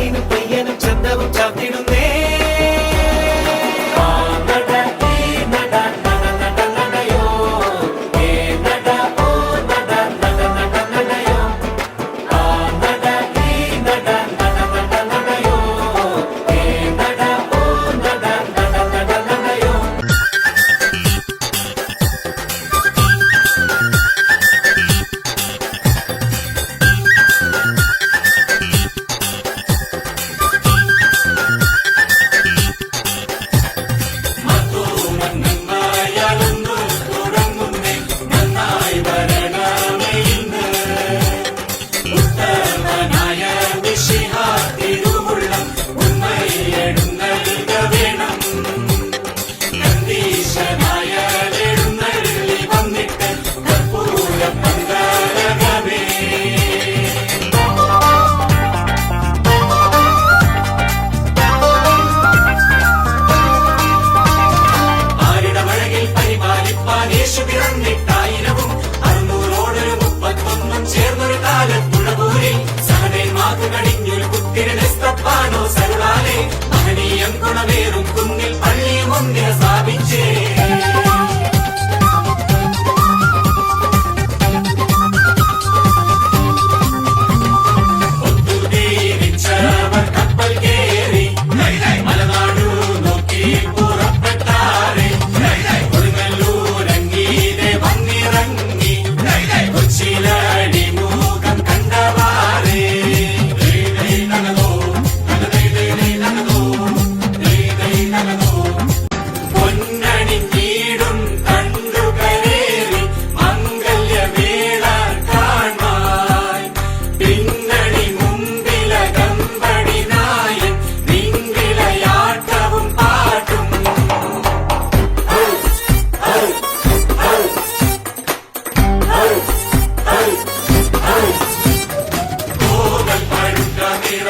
பொண்ணினும் பையனும் சந்தவும் சாத்திடும்.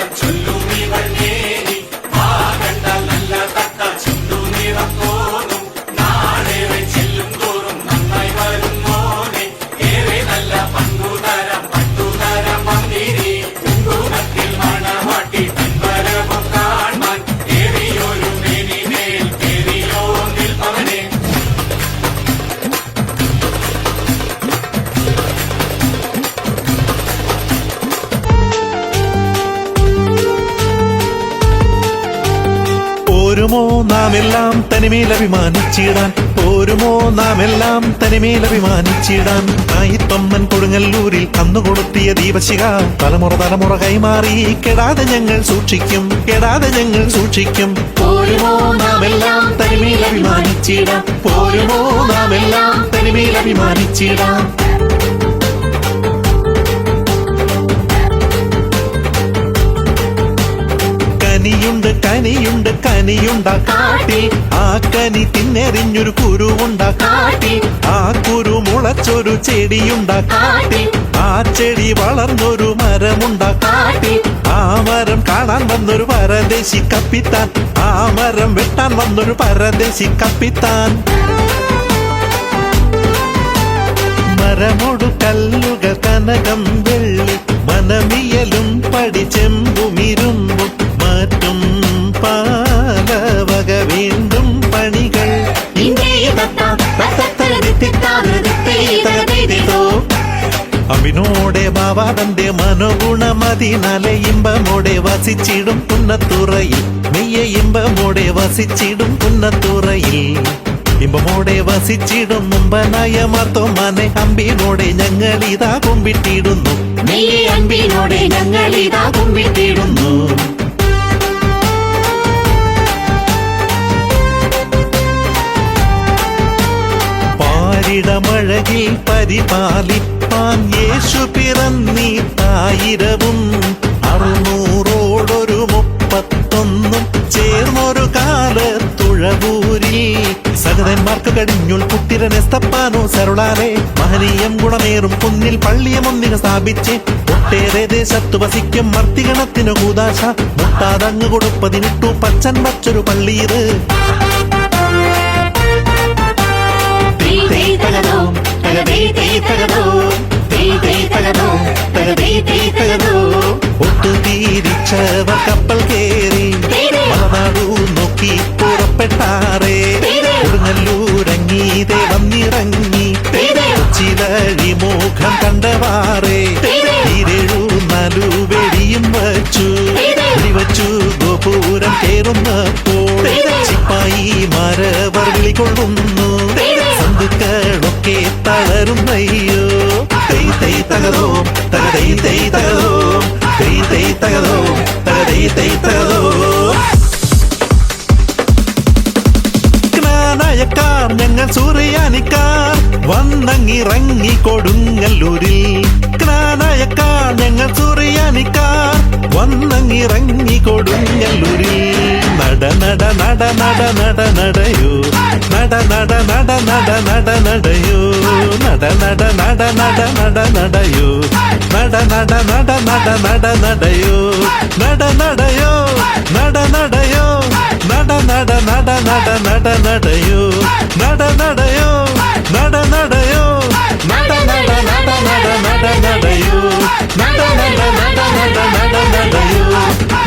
Energy. പോരുമോ നാം എല്ലാം തനിമേൽ അഭിമാനിച്ചിടാൻ. പോരുമോ നാം എല്ലാം തനിമേൽ അഭിമാനിച്ചിടാൻ. ആയിത്തൊമ്മൻ കൊടുങ്ങല്ലൂരിൽ അന്നു കൊടുത്തിയ ദീപശിക തലമുറ തലമുറ കൈമാറി കെടാതെ ഞങ്ങൾ സൂക്ഷിക്കും. കെടാതെ ഞങ്ങൾ സൂക്ഷിക്കും. പോരുമോ നാം എല്ലാം തനിമേൽ അഭിമാനിച്ചിടാം പോരുമോ നാം എല്ലാം തനിമേൽ അഭിമാനിച്ചിടാം കനിയുണ്ട് കനിയുണ്ട് കനിയുണ്ട കാട്ടിൽ. ആ കനി തിന്നെറിഞ്ഞൊരു കുരുവുണ്ട കാട്ടിൽ. ആ കുരു മുളച്ചൊരു ചെടിയുണ്ട കാട്ടിൽ. ആ ചെടി വളർന്നൊരു മരമുണ്ട കാട്ടിൽ. ആ മരം കാണാൻ വന്നൊരു പരദേശി കപ്പിത്താൻ. ആ മരം വെട്ടാൻ വന്നൊരു പരദേശി കപ്പിത്താൻ. മരമൊടു കല്ലുകൾ കനകം വെള്ളി മനമിയലും പടി ചെമ്പുമിരുമ്പും മാറ്റും പാലവക വീണ്ടും പണികൾ അവിനോടെ ബാവാടന്റെ മനോഗുണമതിനാലെ ഇമ്പമോടെ വസിച്ചിടും പുന്നത്തുറയിൽ മെയ്യ ഇമ്പമോടെ വസിച്ചിടും പുന്നത്തുറയിൽ ഇമ്പമോടെ വസിച്ചിടും മുമ്പനായ മർത്തോമാനെ അമ്പിനോടെ ഞങ്ങളിതാ കുമ്പിട്ടിടുന്നു നീയെ അൻപിനോടെ ഞങ്ങൾ ഇതാ കുമ്പിട്ടിടുന്നു പരിപാലിപ്പാൻ യേശു പിറന്നീട്ടായിരവും അറുന്നൂറോടൊരു മുപ്പത്തൊന്നും ചേർന്നൊരു കാല കാലത്തുഴവൂരിൽ സകതന്മാർക്ക് കടിഞ്ഞുൾ കുട്ടിരനെ സ്തപ്പാനോ സരുളാലെ മഹനീയം ഗുണമേറും കുന്നിൽ പള്ളിയമൊന്നിനെ സ്ഥാപിച്ച് ഒട്ടേറെ ദേശത്തു വസിക്കും മർത്തിഗണത്തിനു കൂതാശ മുട്ടാതങ്ങ് കൊടുപ്പതിനിട്ടു പച്ചൻ വച്ചൊരു പള്ളിയത്. ഒത്തുതീരിച്ചവർ കപ്പൽ കേറി മലനാടു നോക്കി പുറപ്പെട്ടാറേ. കൊടുങ്ങല്ലൂരങ്ങി വന്നിറങ്ങി. കൊച്ചിലഴി മുഖം കണ്ടവാറേ. തിരഴു നാലു വെടിയും വച്ചു. വെടിവച്ചു ഗോപൂരം കേറുന്നപ്പോൾ ചിപ്പായി മരവർ വിളികൊള്ളുന്നു. முதுக்க ஒக்கே தளரும் ஐயோ. தை தை தகதோம். தகதை தை தகதோம். தை தை தகதோம். தகதை தை தகதோம். ജ്ഞാനായക്കാർ ഞങ്ങൾ സൂറിയാനിക്കാർ വന്നങ്ങിറങ്ങി കൊടുങ്ങല്ലൂരിൽ ജ്ഞാനായക്കാർ ഞങ്ങൾ സൂറിയാനിക്കാർ വന്നങ്ങിറങ്ങി കൊടുങ്ങല്ലൂരിൽ നട നട നട നട നട നടയോ നട നട നട നട നട നടയോ നട നട നട നട നട നടയോ നട നട നട നട നട നടയോ നട നടയോ നട നടയോ നട നട നട നട നട നടയോ നട നടയോ നട നടയോ നട നട നട നട നട നടയോ നട നട നട നട നട നടയോ